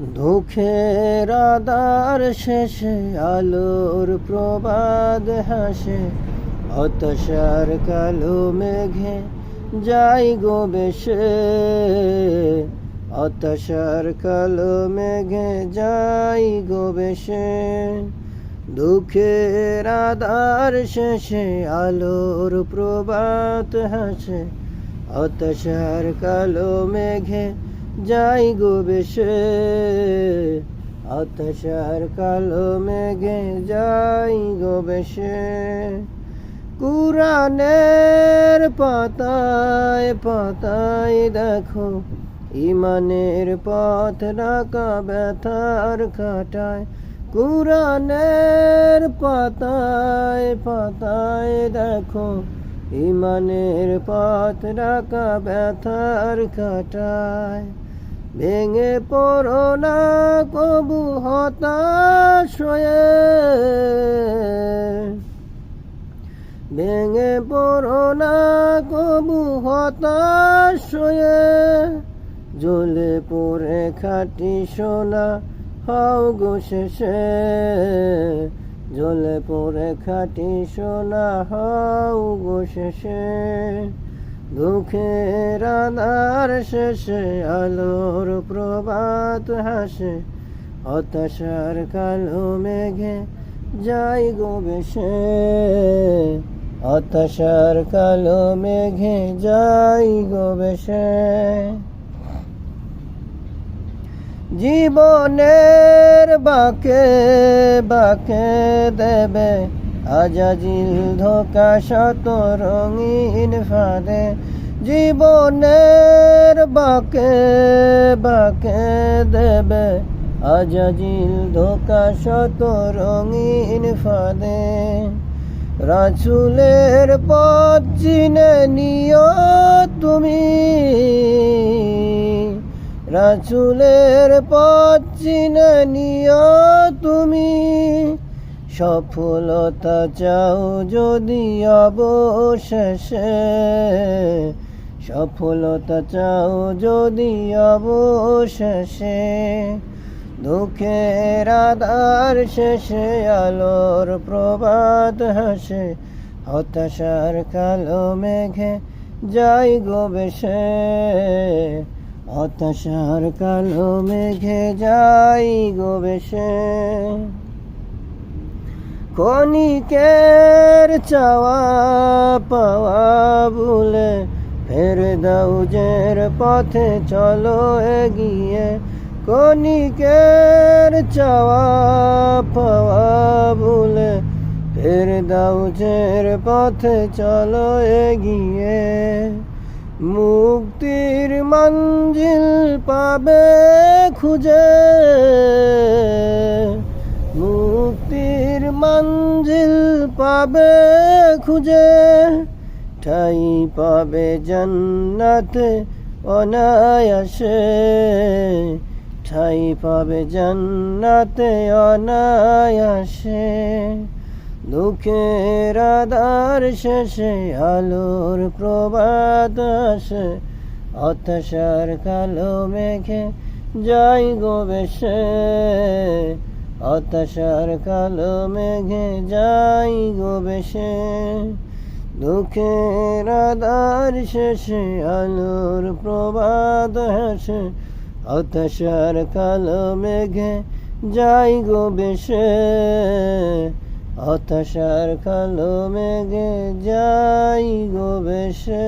দুঃখের আদার শেষে আলোর প্রবাদ হাসে। হতাশার কালো মেঘে যাই গো বেশে। হতাশার কালো মেঘে যাই গো বেশে। দুঃখের আদার শেষে আলোর প্রবাদ হাসে। হতাশার কালো মেঘে যাই গো বেশে হতাশার কালো মেঘে যাই গো বেশে। কুরানের পাতায় পাতায় দেখো ইমানের পথ রাখা ব্যথার কাটায়। কুরানের পাতায় পাতায় দেখো ইমানের পথ রাখা ব্যথার কাটায়। ভেঙে পড়ো না, কবু হতাশ হয়ে ভেঙে পড়ো না, কবু হতাশ হয়ে জ্বলে পড়ে খাটি সোনা, হও গো শেষে। জ্বলে পড়ে খাটি সোনা, হও গো শেষে। দুঃখের আধার শেষে আলোর প্রভাত হাসে, হতাশার কালো মেঘে যাই গো বেশে। হতাশার কালো মেঘে যাই গো বেশে। জীবনের বাকে বাকে দেবে আজাজিল ধোকা শত রঙিন ফাঁদে, জীবনের বাকে বাকে দেবে। আজাজিল ধোকা শত রঙিন ফাঁদে, রাসুলের পথ চিনে নিও তুমি। রাসুলের পথ চিনে নিও তুমি। সফলতা চাও যদি অবশেষে। সফলতা চাও যদি অবশেষে। দুঃখের আধার শেষে আলোর প্রবাদ হাসে। হতাশার কালো মেঘে যাই গো বেশে। হতাশার কালো মেঘে যাই গো বেশে ক্ষণিকের চাওয়া পাওয়া ভুলে ফের দাউজের পথে চলো এগিয়ে। ক্ষণিকের চাওয়া পাওয়া ভুলে ফের দাউজের পথে চলো এগিয়ে। মুক্তির মঞ্জিল পাবে খুঁজে। পাবে খুঁজে, ঠাই পাবে জান্নাতে অনায়াসে। ঠাই পাবে জান্নাতে অনায়াসে। দুঃখের আধার শেষে, আলোর প্রবাদ আসে। হতাশার কালো মেঘে যাই গো বেশে। হতাশার কালো মেঘে যাই গো বেশে, দুঃখের আধার শেষে আলোর প্রবাদ হাসে। হতাশার কালো মেঘে যাই গো বেশে হতাশার কালো মেঘে যাই গো বেশে।